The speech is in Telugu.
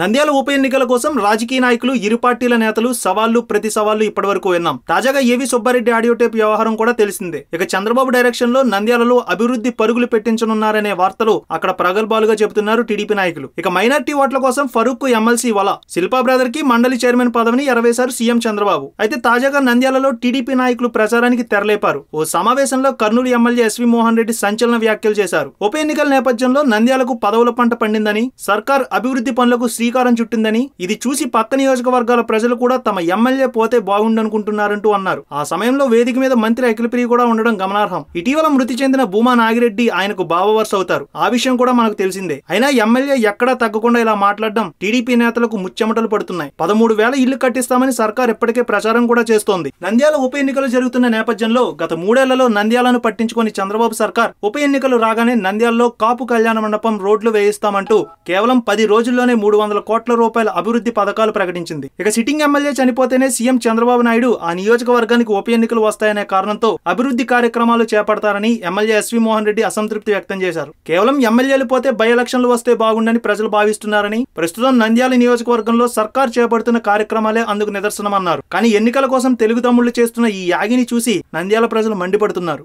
నంద్యాల ఉప ఎన్నికల కోసం రాజకీయ నాయకులు ఇరు పార్టీల నేతలు సవాళ్ళు ప్రతి సవాళ్ళు ఇప్పటివరకు విన్నాం. తాజాగా ఏవి సుబ్బారెడ్డి ఆడియో టేప్ వ్యవహారం కూడా తెలిసిందే. ఇక చంద్రబాబు డైరెక్షన్లో నంద్యాలలో అభివృద్ధి పరుగులు పెట్టించనున్నారనే వార్తలు అక్కడ ప్రగల్భాలుగా చెబుతున్నారు టీడీపీ నాయకులు. ఇక మైనార్టీ ఓట్ల కోసం ఫరూక్ ఎమ్మెల్సీ వల. శిల్పా బ్రదర్కి మండలి చైర్మన్ పదవిని ఎరవేశారు సీఎం చంద్రబాబు. అయితే తాజాగా నంద్యాలలో టీడీపీ నాయకులు ప్రచారానికి తెరలేపారు. ఓ సమావేశంలో కర్నూలు ఎమ్మెల్యే ఎస్వి మోహన్ రెడ్డి సంచలన వ్యాఖ్యలు చేశారు. ఉప ఎన్నికల నేపథ్యంలో నంద్యాలకు పదవుల పంట పండిందని సర్కార్ అభివృద్ధి పనులకు శ్రీకారం చుట్టిందని ఇది చూసి పక్క నియోజకవర్గాల ప్రజలు కూడా తమ ఎమ్మెల్యే పోతే బాగుండనుకుంటున్నారంటూ అన్నారు. ఆ సమయంలో వేదిక మీద మంత్రి అఖిలప్రియ కూడా ఉండడం గమనార్హం. ఇటీవల మృతి చెందిన భూమా నాగిరెడ్డి ఆయనకు బావవర్స్ అవుతారు ఆ విషయం కూడా మనకు తెలిసిందే. అయినా ఎమ్మెల్యే ఎక్కడా తగ్గకుండా ఇలా మాట్లాడడం టీడీపీ నేతలకు ముచ్చెమటలు పడుతున్నాయి. పదమూడు వేల ఇల్లు కట్టిస్తామని సర్కార్ ఇప్పటికే ప్రచారం కూడా చేస్తోంది. నంద్యాల ఉప ఎన్నికలు జరుగుతున్న నేపథ్యంలో గత మూడేళ్ళలో నంద్యాలను పట్టించుకొని చంద్రబాబు సర్కార్ ఉప ఎన్నికలు రాగానే నంద్యాలలో కాపు కళ్యాణ మండపం రోడ్లు వేయిస్తామంటూ కేవలం పది రోజుల్లోనే మూడు వందల వందల కోట్ల రూపాయల అభివృద్ధి పథకాలు ప్రకటించింది. ఇక సిట్టింగ్ ఎమ్మెల్యే చనిపోతేనే సీఎం చంద్రబాబు నాయుడు ఆ నియోజకవర్గానికి ఉప ఎన్నికలు వస్తాయనే కారణంతో అభివృద్ధి కార్యక్రమాలు చేపడతారని MLA S V Mohan Reddy అసంతృప్తి వ్యక్తం చేశారు. కేవలం ఎమ్మెల్యేలు పోతే బై ఎలక్షన్లు వస్తే బాగుండని ప్రజలు భావిస్తున్నారని ప్రస్తుతం నంద్యాల నియోజకవర్గంలో సర్కార్ చేపడుతున్న కార్యక్రమాలే అందుకు నిదర్శనమన్నారు. కానీ ఎన్నికల కోసం తెలుగు తమ్ముళ్ళు చేస్తున్న ఈ యాగిని చూసి నంద్యాల ప్రజలు మండిపడుతున్నారు.